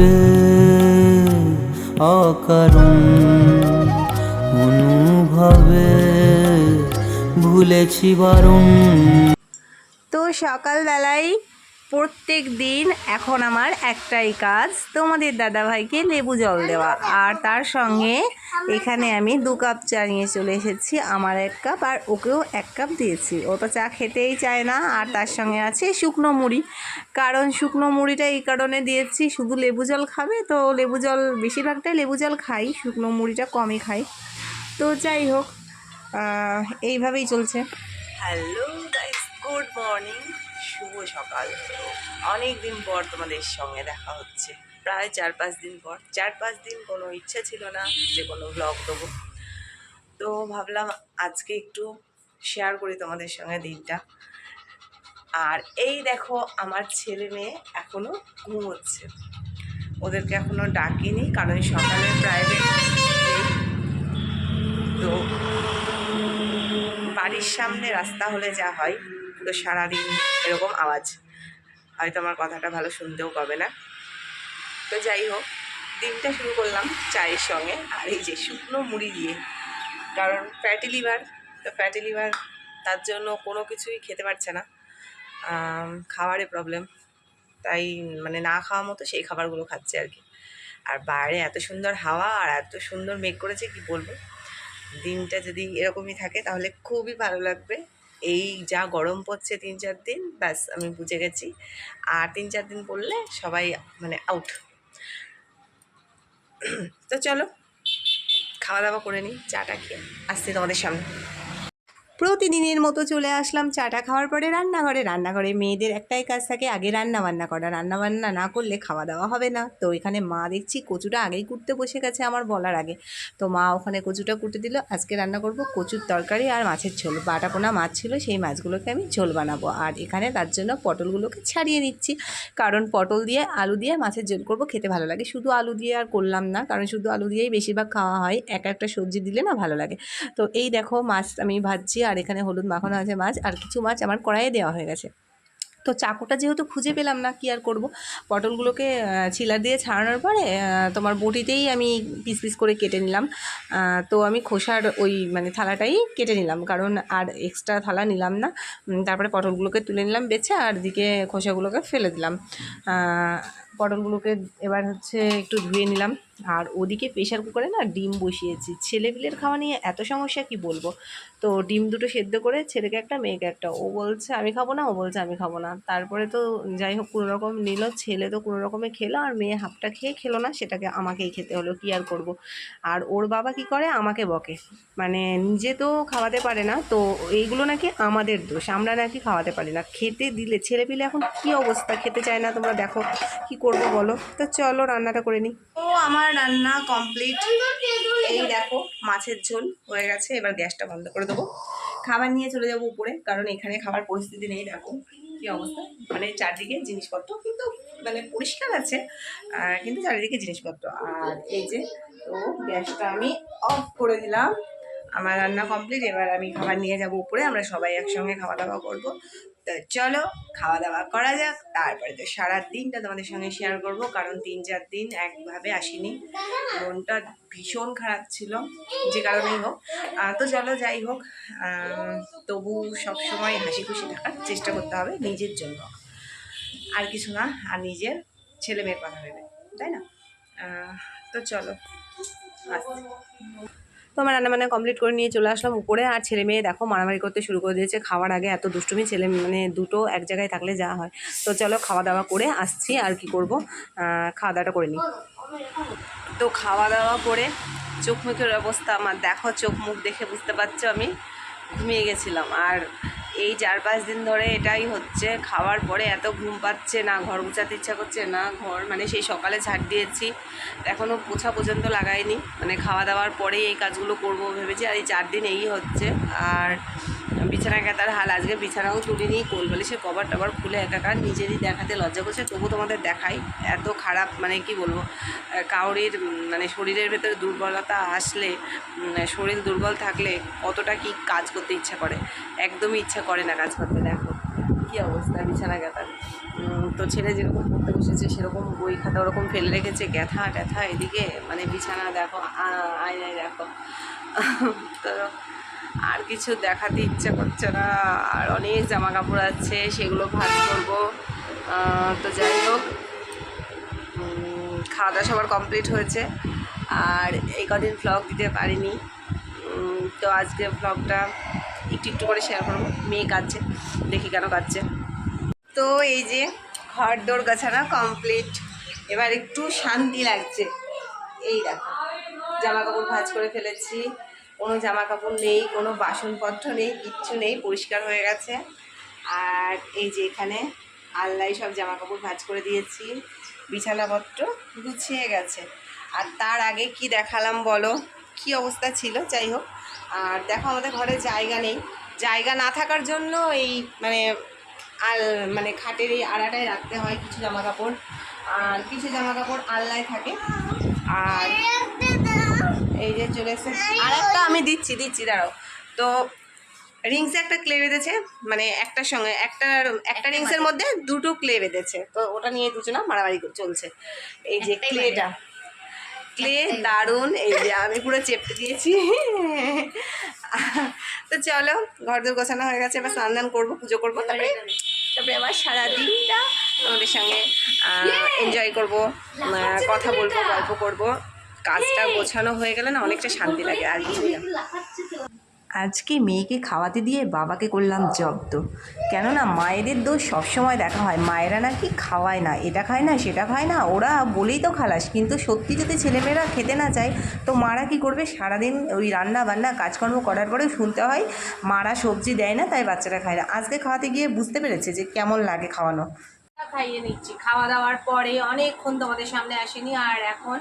ভাবে অকারণ অনুভবে ভুলেছি বারণ। তো সকালবেলায় প্রত্যেক দিন এখন আমার একটাই কাজ, তোমাদের দাদাভাইকে লেবু জল দেওয়া। আর তার সঙ্গে এখানে আমি দু কাপ চা নিয়ে চলে এসেছি, আমার এক কাপ আর ওকেও এক কাপ দিয়েছি। ও তো চা খেতেই চায় না, আর তার সঙ্গে আছে শুকনো মুড়ি। কারণ শুকনো মুড়িটা এই কারণে দিয়েছি, শুধু লেবু জল খাবে তো লেবু জল, বেশিরভাগটাই লেবু জল খাই, শুকনো মুড়িটা কমই খাই। তো যাই হোক এইভাবেই চলছে। Hello good morning. শুভ সকাল। অনেক দিন পর তোমাদের সঙ্গে দেখা হচ্ছে। প্রায় চার পাঁচ দিন পর। চার পাঁচ দিন কোনো ইচ্ছা ছিল না যে কোনো ব্লগ দেবো। তো ভাবলাম আজকে একটু শেয়ার করি তোমাদের সঙ্গে দিনটা। আর এই দেখো, আমার ছেলে মেয়ে এখনও ঘুমোচ্ছে। ওদেরকে এখনও ডাকিনি, কারণ সকালে প্রাইভেট তো বাড়ির সামনে রাস্তা হলে যা হয় পুরো সারাদিন এরকম আওয়াজ। হয়তো আমার কথাটা ভালো শুনতেও পাবে না। তো যাই হোক দিনটা শুরু করলাম চায়ের সঙ্গে আর এই যে শুকনো মুড়ি দিয়ে। কারণ ফ্যাটি লিভার তো ফ্যাটি লিভার তার জন্য কোনো কিছুই খেতে পারছে না। খাবারে প্রবলেম তাই মানে না খাওয়া মতো সেই খাবারগুলো খাচ্ছে আর কি। আর বাইরে এত সুন্দর হাওয়া আর এত সুন্দর মেঘ করেছে, কি বলব? দিনটা যদি এরকমই থাকে তাহলে খুবই ভালো লাগবে। এই যা গরম পড়ছে তিন চার দিন, ব্যাস আমি বুঝে গেছি। আর তিন চার দিন পড়লে সবাই মানে আউট তো চলো খাওয়া দাওয়া করে নিই, চাটা খেয়ে আসছি তোমাদের সামনে। প্রতিদিনের মতো চলে আসলাম চাটা খাওয়ার পরে রান্নাঘরে। রান্নাঘরে মেয়েদের একটাই কাজ থাকে আগে রান্না বান্না করা। রান্না বান্না না করলে খাওয়া দাওয়া হবে না। তো এখানে মা দেখছি কচুটা আগেই কুটতে বসে গেছে আমার বলার আগে। তো মা ওখানে কচুটা কুটে দিল, আজকে রান্না করব কচুর তরকারি আর মাছের ঝোল। বাটা পোনা মাছ ছিল, সেই মাছগুলোকে আমি ঝোল বানাবো। আর এখানে তার জন্য পটলগুলোকে ছাড়িয়ে নিচ্ছি। কারণ পটল দিয়ে আলু দিয়ে মাছের ঝোল করব, খেতে ভালো লাগে। শুধু আলু দিয়ে আর করলাম না, কারণ শুধু আলু দিয়েই বেশিরভাগ খাওয়া হয়। এক একটা সবজি দিলে না ভালো লাগে। তো এই দেখো মাছ আমি ভাজছি আর এখানে হলুদ মাখানো আছে মাছ আর কিছু মাছ আমার কড়াইয়ে দেওয়া হয়ে গেছে। তো চাকুটা যেহেতু খুঁজে পেলাম না, কি আর করব? পটলগুলোকে চিলার দিয়ে ছাড়ানোর পরে তোমার বটিতেই আমি পিস পিস করে কেটে নিলাম। তো আমি খোসার ওই মানে থালাটাই কেটে নিলাম। কারণ আর এক্সট্রা থালা নিলাম না। তারপরে পটলগুলোকে তুলে নিলাম, বেছে আর দিকে খোসাগুলোকে ফেলে দিলাম। পটলগুলোকে এবার হচ্ছে একটু ধুয়ে নিলাম। আর ওদিকে প্রেশার কুকারে না ডিম বসিয়েছি। ছেলেপিলের খাওয়া নিয়ে এত সমস্যা, কি বলব? তো ডিম দুটো সেদ্ধ করে ছেলেকে একটা, মেয়েকে একটা। ও বলছে, আমি খাব না। ও বলছে, আমি খাব না। তারপরে তো যাই হোক, কোনো রকম নিল, ছেলে তো কোনো রকমে খেলো আর মেয়ে হাফটা খেয়ে খেলো না, সেটাকে আমাকেই খেতে হলো, কি আর করব? আর ওর বাবা কি করে? আমাকে বকে। মানে নিজে তো খাওয়াতে পারে না, তো এইগুলো নাকি আমাদের দোষ। আমরা নাকি খাওয়াতে পারি না। খেতে দিলে, ছেলেপিলে এখন কি অবস্থা? খেতে চায় না তোমরা, দেখো। কি করব বলো? তো চলো, রান্নাটা করে নিই। ও আমার রান্না কমপ্লিট এই দেখো, মাছের ঝোল হয়ে গেছে, এবার গ্যাসটা বন্ধ করে দেবো। খাবার নিয়ে চলে যাব উপরে, কারণ এখানে খাবার পরিস্থিতি নেই, দেখো কি অবস্থা। মানে চারদিকে জিনিসপত্র কিন্তু মানে পরিষ্কার আছে কিন্তু চারিদিকে জিনিসপত্র। আর এই যে, তো গ্যাসটা আমি অফ করে দিলাম। আমার রান্না কমপ্লিট এবার আমি খাবার নিয়ে যাব উপরে, আমরা সবাই একসঙ্গে খাওয়া দাওয়া করব। তো চলো খাওয়া দাওয়া করা যাক, তারপরে তো সারা দিনটা তোমাদের সঙ্গে শেয়ার করব, কারণ তিন চার দিন একভাবে আসিনি। মনটা ভীষণ খারাপ ছিল, যে কারণেই হোক। তো চলো, যাই হোক তবু সবসময় হাসি খুশি থাকার চেষ্টা করতে হবে নিজের জন্য। আর কিছু না, আর নিজের ছেলে মেয়ের কথা ভেবে, তাই না? তো চলো আসছি। রান্না রান্নাবান্না কমপ্লিট করে নিয়ে চলে আসলাম উপরে। আর ছেলে মেয়ে দেখো মারামারি করতে শুরু করে দিয়েছে। খাওয়ার আগে এত দুষ্টুমি ছেলে মানে দুটো এক জায়গায় থাকলে যা হয়। তো চলো খাওয়া দাওয়া করে আসছি আর কি করব। খাওয়া দাওয়াটা করে নিই। তো খাওয়া দাওয়া করে চোখ মুখের অবস্থা আমার দেখো, চোখ মুখ দেখে বুঝতে পারছ আমি। ঘুমিয়ে গেছিলাম। আর এই চার পাঁচ দিন ধরে এটাই হচ্ছে। খাওয়ার পরে এত ঘুম পাচ্ছে না, ঘর গুছাতে ইচ্ছা করছে না, ঘর মানে সেই সকালে ঝাড় দিয়েছি। এখনও পোছা পর্যন্ত লাগাইনি। মানে খাওয়া দাওয়ার পরেই এই কাজগুলো করব ভেবেছি, আর এই চার দিন এই হচ্ছে। আর বিছানা কাতার হাল। আজকে বিছানাও তুলিনি কোল সে কভার টভার খুলে একাকার নিজেরই দেখাতে লজ্জা করছে। তবু তোমাদের দেখাই, এত খারাপ মানে কি বলব কাউরির মানে শরীরের ভেতরে দুর্বলতা আসলে শরীর দুর্বল থাকলে কতটা কি কাজ করতে ইচ্ছা করে? একদমই ইচ্ছা করে না কাজ করতে, দেখো। কী অবস্থা বিছানা কাতার তো ছেলে যেরকম পড়তে বসেছে, সেরকম বই খাতা ওরকম ফেলে রেখেছে, গ্যাথা ট্যাথা এদিকে মানে বিছানা দেখো আয়নায় দেখো। তো আর কিছু দেখাতে ইচ্ছা করছে না। আর অনেক জামা কাপড় আছে, সেগুলো ভাজ করব। তো যাই হোক খাওয়া দাওয়া সবার কমপ্লিট হয়েছে। আর এই কদিন ভ্লগ দিতে পারিনি। তো আজকে ভ্লগটা একটু একটু করে শেয়ার করব। মেয়ে কাঁদছে, দেখি কেন কাঁদছে। তো এই যে ঘর দৌড় গাছানা কমপ্লিট এবার একটু শান্তি লাগছে। এই দেখো জামা কাপড় ভাঁজ করে ফেলেছি। কোনো জামা কাপড় নেই, কোনো বাসনপত্র নেই, কিচ্ছু নেই, পরিষ্কার হয়ে গেছে। আর এই যে এখানে আল্লাহ সব জামা কাপড় ভাঁজ করে দিয়েছি, বিছানাপত্র গুছিয়ে গেছে। আর তার আগে কি দেখালাম বলো? কি অবস্থা ছিল? যাই হোক। আর দেখো আমাদের ঘরে জায়গা নেই। জায়গা না থাকার জন্য এই মানে আল মানে খাটের এই আড়াটায় রাখতে হয় কিছু জামা কাপড় আর কিছু জামা কাপড় আলনায় থাকে। আর এই যে চলে এসেছে। আর একটা আমি দিচ্ছি দিচ্ছি দাঁড়াও। তো রিংসে একটা ক্লে বেঁধেছে মানে একটার সঙ্গে একটা একটা রিংসের মধ্যে দুটো ক্লে বেঁধেছে। তো ওটা নিয়ে দুজনা মারামারি চলছে। এই যে ক্লেটা ক্লে দারুণ এই যে আমি পুরো চেপে দিয়েছি। তো চলো ঘর দোর গোছানো হয়ে গেছে এবার স্নান দান করব পুজো করব তারপরে তারপরে আবার সারাদিনটা আমাদের সঙ্গে এনজয় করব কথা বলব গল্প করব। কাজটা গোছানো হয়ে গেলে না অনেকটা শান্তি লাগে আর কিছু না। আজকে মেয়েকে খাওয়াতে দিয়ে বাবাকে করলাম জব্দ। কেননা মায়েদের দোষ সবসময় দেখা হয় মায়েরা নাকি খাওয়ায় না এটা খায় না সেটা খায় না ওরা বলেই তো খালাস কিন্তু সত্যি যদি ছেলেমেয়েরা খেতে না চায় তো মারা কি করবে? সারাদিন ওই রান্না বান্না কাজকর্ম করার পরেও শুনতে হয় মারা সবজি দেয় না তাই বাচ্চারা খায় না। আজকে খাওয়াতে গিয়ে বুঝতে পেরেছে যে কেমন লাগে খাওয়ানো। খাইয়ে নিচ্ছি। খাওয়া দাওয়ার পরে অনেকক্ষণ তোমাদের সামনে আসেনি আর এখন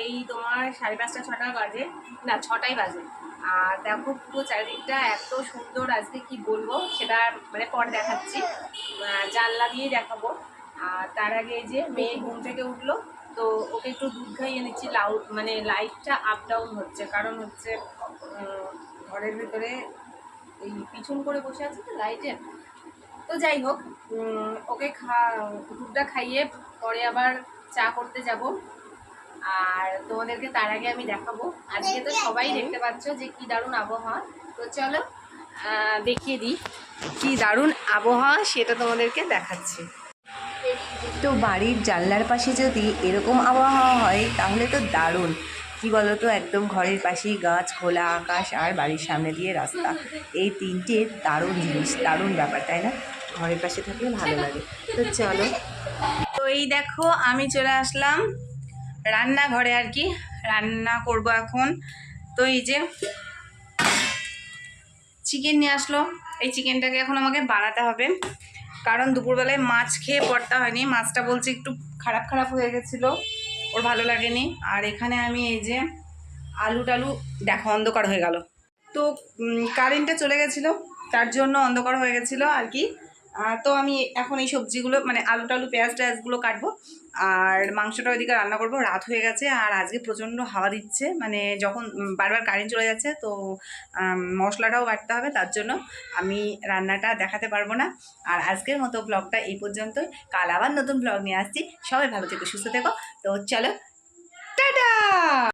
এই তোমার সাড়ে পাঁচটা, ছটা বাজে। না, ছটাই বাজে। আর দেখো, পুরো চারিদিকটা এত সুন্দর আজকে, কি বলব? সেটা মানে পর দেখাচ্ছি। জানলা দিয়ে দেখাবো। আর তার আগে যে মেয়ে ঘুম থেকে উঠল, তো ওকে একটু দুধ খাইয়ে নিচ্ছি। লাউড মানে লাইটটা আপ ডাউন হচ্ছে। কারণ হচ্ছে ঘরের ভেতরে এই পিছন করে বসে আছে তো লাইটের। তো যাই হোক ওকে খা, দুধটা খাইয়ে পরে আবার চা করতে যাব। আর তোমাদেরকে তার আগে আমি দেখাবো। আজকে তো সবাই দেখতে পাচ্ছ যে কি দারুণ আবহাওয়া। তো চলো দেখিয়ে দিই কি দারুণ আবহাওয়া সেটা তোমাদেরকে দেখাচ্ছি। তো বাড়ির জানলার পাশে যদি এরকম আবহাওয়া হয় তাহলে তো দারুণ। কি বলতো একদম ঘরের পাশেই গাছ খোলা আকাশ আর বাড়ির সামনে দিয়ে রাস্তা। এই তিনটে দারুণ জিনিস দারুণ ব্যাপার তাই না? ঘরের পাশে থাকলে ভালো লাগে। তো চলো। তো এই দেখো আমি চলে আসলাম রান্নাঘরে আর কি রান্না করব এখন। তো এই যে চিকেন নিয়ে আসলো। এই চিকেনটাকে এখন আমাকে বানাতে হবে। কারণ দুপুরবেলায় মাছ খেয়ে পড়তে হয়নি। মাছটা বলছে একটু খারাপ খারাপ হয়ে গেছিল। ওর ভালো লাগেনি। আর এখানে আমি এই যে আলু টালু দেখো অন্ধকার হয়ে গেল। তো কারেন্টটা চলে গেছিল। তার জন্য অন্ধকার হয়ে গেছিল আর কি। তো আমি এখন এই সবজিগুলো মানে আলু টালু পেঁয়াজ টেয়াজগুলো কাটবো। আর মাংসটা ওইদিকে রান্না করব। রাত হয়ে গেছে আর আজকে প্রচণ্ড হাওয়া দিচ্ছে। মানে যখন বারবার কারেন্ট চলে যাচ্ছে, তো মশলাটাও বাটতে হবে। তার জন্য আমি রান্নাটা দেখাতে পারব না। আর আজকের মতো ব্লগটা এই পর্যন্তই। কাল আবার নতুন ব্লগ নিয়ে আসছি। সবাই ভালো থেকো, সুস্থ থেকো। তো চলো, টাটা!